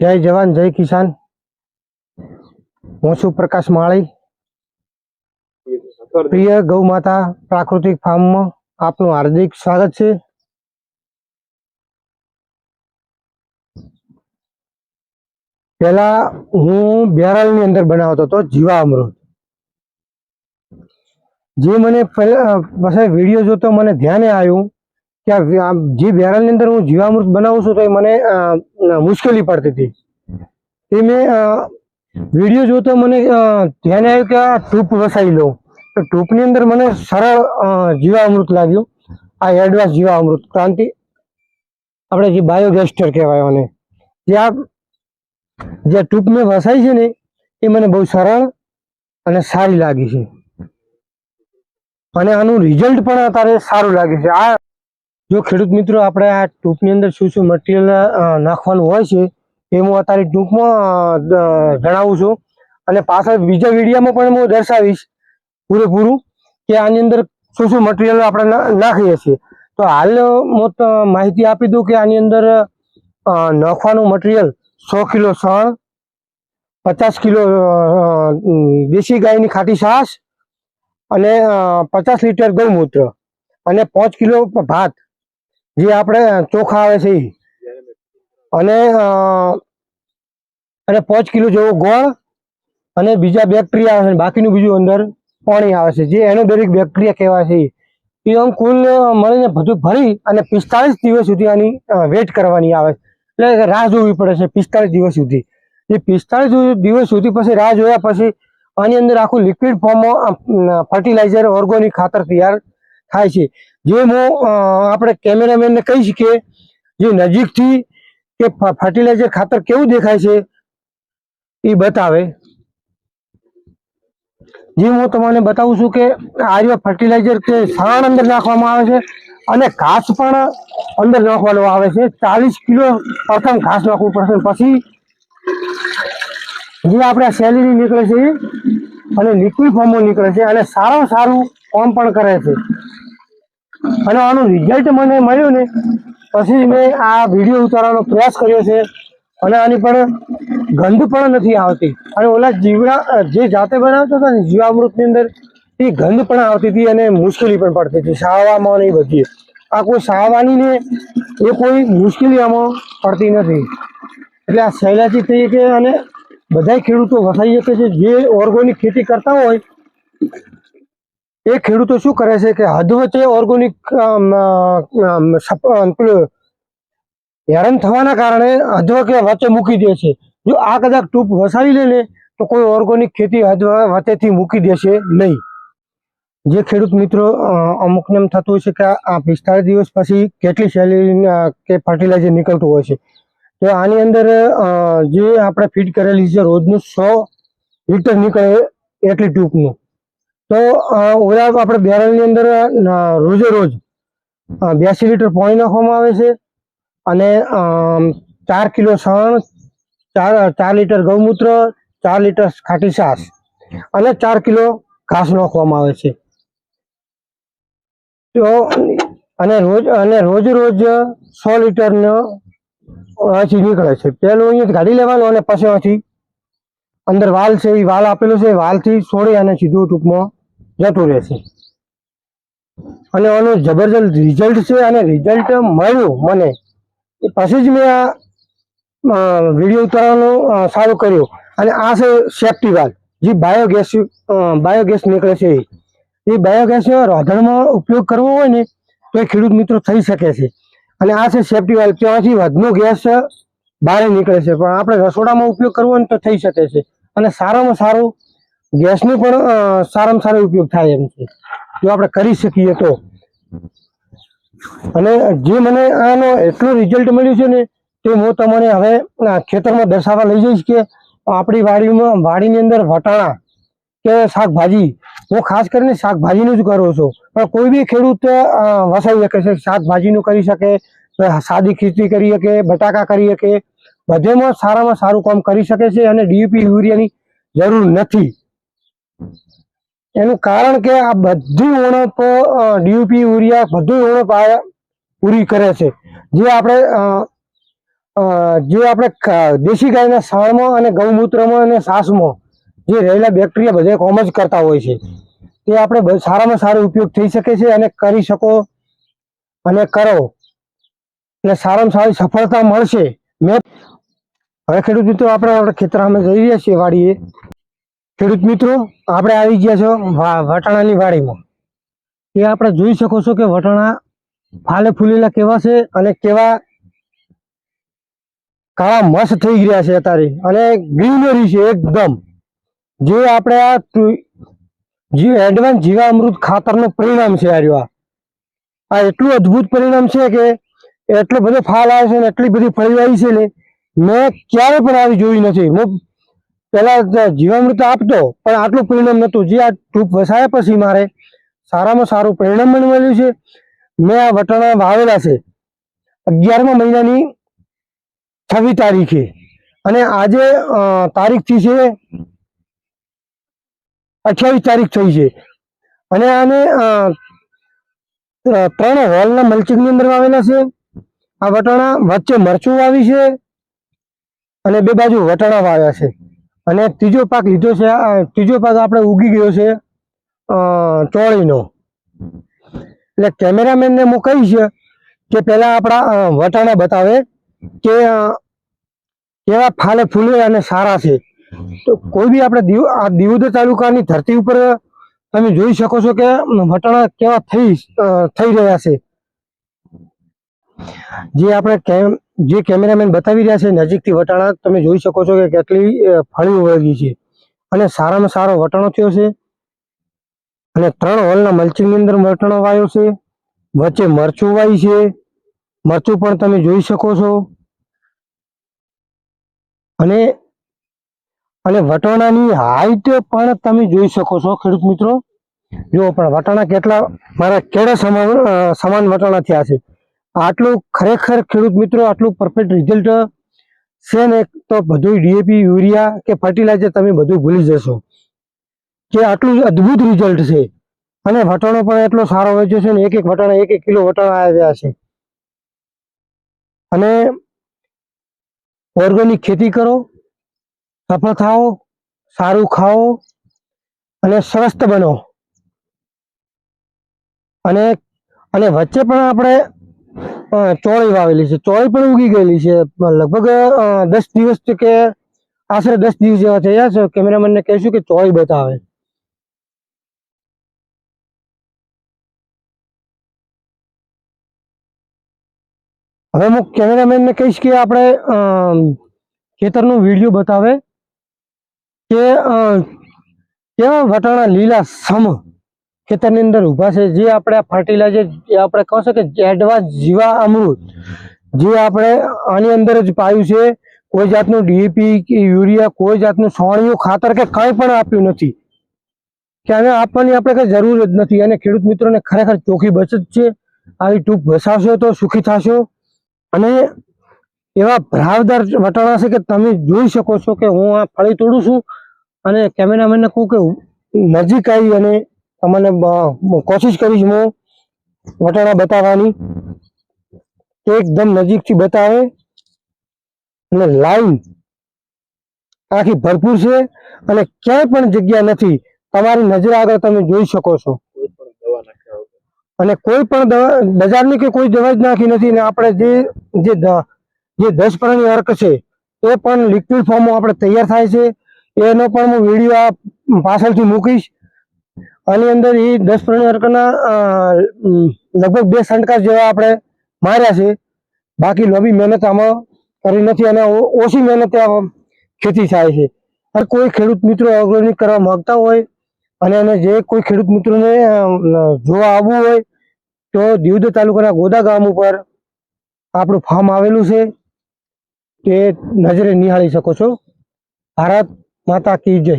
જય જવાન, જય કિસાન. હું છું પ્રકાશ માળી. પ્રિય ગૌ માતા પ્રાકૃતિક ફાર્મમાં આપનું હાર્દિક સ્વાગત છે. પેલા હું બેરલની અંદર બનાવતો હતો જીવા અમૃત જે મને પછી વીડિયો જોતો મને ધ્યાને આવ્યું કે જે બેરલની અંદર હું જીવામૃત બનાવું છું તો મને મુશ્કેલી પડતી હતી. તે મેં વીડિયો જોતો મને ધ્યાન આવ્યું કે આ ટૂપ વસાવી લઉં. તો ટૂપની અંદર મને સરળ જીવામૃત લાગ્યું. આ એડવાન્સ જીવામૃત. ક્રાંતિ, આપણે જે બાયોગેસ્ટર કહેવાય મને જે આ, જે ટૂપ મેં વસાઈ છે ને, એ મને બહુ સરળ અને સારી લાગી છે. અને આનું રિઝલ્ટ પણ અત્યારે સારું લાગે છે. આ જો ખેડૂત મિત્રો, આપણે આ ટૂંકની અંદર શું શું મટીરિયલ નાખવાનું હોય છે, એ હું અત્યારે ટૂંકમાં જણાવું છું. અને પાછળ બીજા વિડીયામાં પણ હું દર્શાવીશ પૂરેપૂરું કે આની અંદર શું શું મટીરિયલ આપણે નાખીએ છીએ. તો હાલ હું માહિતી આપી દઉં કે આની અંદર નાખવાનું મટીરિયલ સો કિલો સણ પચાસ કિલો દેશી ગાયની ખાટી છાશ અને પચાસ લીટર ગૌમૂત્ર અને પાંચ કિલો ભાત. જે આપણે ચોખા આવે છે અને અને પાંચ કિલો જેવો ગોળ અને બીજા બેક્ટેરિયા આવે છે બાકીનું બીજું અંદર પાણી આવે છે. જે એનો દરેક બેક્ટેરિયા કહેવાય છે એ આમ કુલ મળીને બધું ભરી અને પિસ્તાળીસ દિવસ સુધી આની વેટ કરવાની આવે. છે એટલે રાહ જોવી પડે છે પિસ્તાળીસ દિવસ સુધી. એ પિસ્તાળીસ દિવસ સુધી પછી રાહ જોયા પછી આની અંદર આખું લિક્વિડ ફોર્મમાં ફર્ટિલાઇઝર ઓર્ગોનિક ખાતર તૈયાર થાય છે. જે હું આપણે કેમેરામેનને કહી શકીએ, જે નજીકથી કે ફર્ટિલાઇઝર ખાતર કેવું દેખાય છે, એ બતાવે. જે હું તમને બતાવું છું કે આર્ય ફર્ટિલાઇઝર કે છાણ અંદર નાખવામાં આવે છે અને ઘાસ પણ અંદર નાખવાનો આવે છે. ચાલીસ કિલો પ્રથમ ઘાસ નાખવું પડશે. પછી જે આપણે સેલેરી નીકળે છે અને લિક્વિડ ફોર્મમાં નીકળે છે અને સારામાં સારું કામ પણ કરે છે. અને આનું રિઝલ્ટ મને મળ્યું ને, પછી મેં આ વીડિયો ઉતારવાનો પ્રયાસ કર્યો છે. અને આની પણ ગંધ પણ નથી આવતી. અને ઓલા જીવડા જે જાતે બનાવતા હતા ને, જીવામૃતની અંદર, એ ગંધ પણ આવતી હતી અને મુશ્કેલી પણ પડતી હતી. સાવામાં નહીં બધી. આ કોઈ સાવાની ને, એ કોઈ મુશ્કેલી આમાં પડતી નથી. એટલે આ સહેલાથી થઈ કે અને બધા ખેડૂતો વસાઈ શકે છે જે ઓર્ગોનિક ખેતી કરતા હોય એ ખેડૂતો શું કરે છે કે હદ વચ્ચે ઓર્ગોનિક પેલું હેરાન થવાના કારણે હદ વચ્ચે મૂકી દે છે. જો આ કદાચ ટૂંક વસાવી લે ને, તો કોઈ ઓર્ગોનિક ખેતી હદ વચ્ચેથી મૂકી દેશે નહીં. જે ખેડૂત મિત્રો અમુકને એમ થતું હોય છે કે આ- પિસ્તાળીસ દિવસ પછી કેટલી સેલેરી કે ફર્ટિલાઇઝર નીકળતું હોય છે. તો આની અંદર જે આપણે ફીડ કરેલી છે, રોજનું સો લીટર નીકળે એટલી ટૂંકનું. તો ઓલા આપણે બેરલની અંદર રોજે રોજ બ્યાસી લીટર પાણી નાખવામાં આવે છે અને ચાર કિલો સણ ચાર ચાર લીટર ગૌમૂત્ર, ચાર લીટર ખાટી છાશ અને ચાર કિલો ઘાસ નાખવામાં આવે છે. તો, અને રોજ અને રોજ રોજ સો લીટરનો અહીંથી નીકળે છે. પહેલું અહીંયા ગાડી લેવાનું અને પછી અહીંથી અંદર વાલ છે, એ વાલ આપેલો છે વાલથી છોડી અને સીધું ટૂંકમાં જતું રહેશે અને આનું જબરજસ્ત રિઝલ્ટ છે અને રિઝલ્ટ મળ્યું મને. એ પછી જ મેં આ વીડિયો ઉતારવાનું સારું કર્યું. અને આ છે સેફ્ટી વાલ જે બાયોગેસ બાયોગેસ નીકળે છે એ. બાયોગેસ રાંધણમાં ઉપયોગ કરવો હોય ને, તો એ ખેડૂત મિત્રો થઈ શકે છે. અને આ છે સેફ્ટી વાલ ત્યાંથી વધનો ગેસ બહાર નીકળે છે. પણ આપણે રસોડામાં ઉપયોગ કરવો ને તો થઈ શકે છે. અને સારામાં સારું ગેસનો પણ સારામાં સારો ઉપયોગ થાય એમ છે. જો આપણે કરી શકીએ તો. અને જે મને આનો એટલું રિઝલ્ટ મળ્યું છે ને, તે હું તમને હવે ખેતરમાં દર્શાવવા લઈ જઈશ કે આપણી વાડીમાં, વાડીની અંદર વટાણા કે શાકભાજી, હું ખાસ કરીને શાકભાજીનું જ કરું છું. પણ કોઈ બી ખેડૂત વસાવી શકે છે, શાકભાજીનું કરી શકે સાદી ખેતી કરી શકે, બટાકા કરી શકે. બધેમાં સારામાં સારું કામ કરી શકે છે અને ડીયુપી યુરિયાની જરૂર નથી. એનું કારણ કે આ બધી ઉણપ ડીયુપી યુરિયા બધું ઉણપ આ પૂરી કરે છે. જે આપણે જે આપણે દેશી ગાયના સાણમાં અને ગૌમૂત્રમાં અને સાસમાં જે રહેલા બેક્ટેરિયા બધા કોમ જ કરતા હોય છે. તે આપણે સારામાં સારો ઉપયોગ થઈ શકે છે અને કરી શકો અને કરો. એટલે સારામાં સારી સફળતા મળશે. મેં હવે ખેડૂત મિત્રો, આપણે આપણે અમે જઈ રહ્યા છીએ વાડીએ. ખેડૂત મિત્રો, આપણે આવી ગયા છો વટાણાની વાડીમાં. એ આપણે જોઈ શકો છો કે વટાણા ફાલે ફૂલેલા કેવા છે અને કેવા કાળા મસ્ત થઈ ગયા છે અત્યારે. અને ગ્રીનરી છે એકદમ. જે આપણે આ જે એડવાન્સ જીવામૃત ખાતરનું પરિણામ છે આ. આ. એટલું અદ્ભુત પરિણામ છે કે એટલો બધો ફાલ આવે છે ને એટલી બધી ફળી આવી છે ને, મેં ક્યારે પણ આવી જોઈ નથી. હું પહેલા જીવામૃત આપતો, પણ આટલું પરિણામ નહોતું. જે આ ટૂંક વસાયા પછી મારે સારામાં સારું પરિણામ પણ મળ્યું છે. મેં આ વટાણા વાવેલા છે અગિયારમા મહિનાની છવ્વીસ તારીખે. અને આજે તારીખથી છે અઠ્યાવીસ તારીખ થઈ છે. અને આને ત્રણ હોલના મલ્ચિંગની અંદર વાવેલા છે. આ વટાણા વચ્ચે મરચું વાવી છે અને બે બાજુ વટાણા વાવ્યા છે. અને ત્રીજો પાક લીધો છે ત્રીજો પાક આપણે ઉગી ગયો છે ચોળીનો. એટલે કેમેરામેનને હું કહીશ કે પહેલાં આપણા વટાણા બતાવે કે કેવા ફાલે ફૂલે અને સારા છે. તો કોઈ બી આપણે દીવ, આ દિયોદર તાલુકાની ધરતી ઉપર તમે જોઈ શકો છો કે વટાણા કેવા થઈ થઈ રહ્યા છે. જે આપણે કેમ જે કેમેરામેન બતાવી રહ્યા છે નજીકથી વટાણા, તમે જોઈ શકો છો કે કેટલી ફળી વળગી છે. અને સારામાં સારો વટાણો થયો છે. અને ત્રણ હોલના મલ્ચિંગની અંદર વટાણો વાયો છે. વચ્ચે મરચું વાય છે. મરચું પણ તમે જોઈ શકો છો. અને અને વટાણાની હાઈટ પણ તમે જોઈ શકો છો, ખેડૂત મિત્રો. જુઓ પણ વટાણા કેટલા, મારા કેળા સમાન સમાન વટાણા થયા છે. આટલું ખરેખર ખેડૂત મિત્રો, આટલું પરફેક્ટ રિઝલ્ટ છે ને, તો બધું ડીએપી યુરિયા કે ફર્ટિલાઇઝર તમે બધું ભૂલી જશો. કે આટલું અદ્ભુત રિઝલ્ટ છે. અને વટાણો પણ એટલો સારો વેચ્યો છે ને, એક એક વટાણા, એક એક કિલો વટાણા આવ્યા છે. અને ઓર્ગેનિક ખેતી કરો, સફળ થાઓ, સારું ખાઓ અને સ્વસ્થ બનો. અને અને વચ્ચે પણ આપણે ચોળી વાવેલી છે. ચોળી પણ ઉગી ગયેલી છે. લગભગ દસ દિવસ કે આશરે દસ દિવસ જેવા થયા છે. કેમેરામેનને કહીશું કે ચોળી બતાવે. હવે હું કેમેરામેનને કહીશ કે આપણે ખેતરનો વીડિયો બતાવે કે કેવા વટાણા લીલા સમ ખેતરની અંદર ઊભા છે. જે આપણે ફર્ટિલાઇઝર આપણે કહો છો કે એડવાન્સ જીવા અમૃત, જે આપણે આની અંદર જ પાયું છે. કોઈ જાતનું ડીએપી કે યુરિયા, કોઈ જાતનું છાણિયું ખાતર કે કંઈ પણ આપ્યું નથી. કે આને આપવાની આપણે કંઈ જરૂર જ નથી. અને ખેડૂત મિત્રોને ખરેખર ચોખ્ખી બચત છે. આવી ટૂંક વસાવશો તો સુખી થશો. અને એવા ભરાવદાર વટાણા છે કે તમે જોઈ શકો છો કે હું આ ફળી તોડું છું. અને કેમેરામેનને કહું કે નજીક આવી અને તમને કોશિશ કરીશ હું વટાણા બતાવવાની. એકદમ નજીકથી બતાવે. અને લાઈન આખી ભરપૂર છે. અને ક્યાંય પણ જગ્યા નથી. તમારી નજર આગળ તમે જોઈ શકો છો. અને કોઈ પણ બજારની કે કોઈ દવા જ નાખી નથી. ને આપણે જે જે જે દસ પરની અર્ક છે, એ પણ લિક્વિડ ફોર્મમાં આપણે તૈયાર થાય છે. એનો પણ હું વીડિયો આ પાછળથી મૂકીશ. આની અંદર એ દસ પરની અર્કના લગભગ બે સંટકા જેવા આપણે માર્યા છે. બાકી લોબી મહેનત આમાં કરી નથી અને ઓછી મહેનતે ખેતી થાય છે. અને કોઈ ખેડૂત મિત્રો ઓર્ગેનિક કરવા માગતા હોય અને એને જે કોઈ ખેડૂત મિત્રોને જોવા આવવું હોય તો દીવદ તાલુકાના ગોદા ગામ ઉપર આપણું ફાર્મ આવેલું છે. તે નજરે નિહાળી શકો છો. ભારત માતા કી જય.